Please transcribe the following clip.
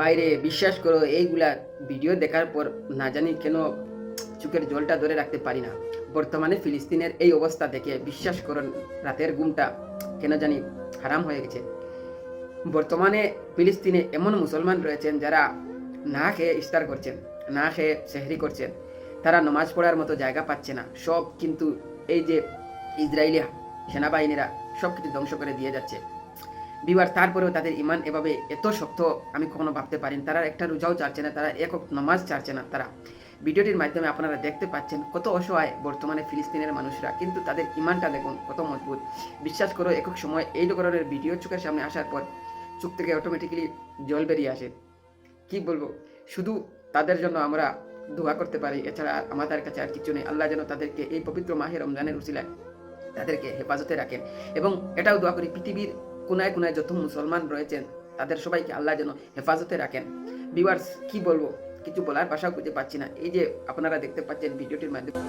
বাইরে বিশ্বাস করো, এইগুলা ভিডিও দেখার পর না জানি কেন চোখের জলটা ধরে রাখতে পারি না। বর্তমানে ফিলিস্তিনের এই অবস্থা দেখে বিশ্বাস করুন রাতের ঘুমটা কেন জানি হারাম হয়ে গেছে। বর্তমানে ফিলিস্তিনে এমন মুসলমান রয়েছেন যারা না খেয়ে ইফতার করছেন, না খেয়ে সেহরি করছেন। তারা নমাজ পড়ার মতো জায়গা পাচ্ছে না। সব কিন্তু এই যে ইসরায়েলি সেনাবাহিনীরা সব কিছু ধ্বংস করে দিয়ে যাচ্ছে। বিবার তারপরেও তাদের ইমান এভাবে এত শক্ত আমি কখনো ভাবতে পারিনি। তারা একটা রোজাও চাচ্ছে না, তারা এক নমাজ চাচ্ছে না তারা। ভিডিওটির মাধ্যমে আপনারা দেখতে পাচ্ছেন কত অসহায় বর্তমানে ফিলিস্তিনের মানুষরা। কিন্তু তাদের ইমানটা দেখুন, কত মজবুত। বিশ্বাস করো, একক সময় এই ধরনের ভিডিও চোখের সামনে আসার পর চোখ থেকে অটোমেটিক্যালি জল বেরিয়ে আসে। কি বলব? শুধু তাদের জন্য আমরা দোয়া করতে পারি, এছাড়া আমাদের কাছে আর কিছু নেই। আল্লাহ যেন তাদেরকে এই পবিত্র মাহে রমজানের উসিলায় তাদেরকে হেফাজতে রাখেন। এবং এটাও দোয়া করি, পৃথিবীর কোনায় কোনায় যত মুসলমান রয়েছেন, তাদের সবাইকে আল্লাহ যেন হেফাজতে রাখেন। বিভার্স কি বলব? কিছু বলার ভাষা খুঁজে পাচ্ছি না। এই যে আপনারা দেখতে পাচ্ছেন ভিডিওটির মাধ্যমে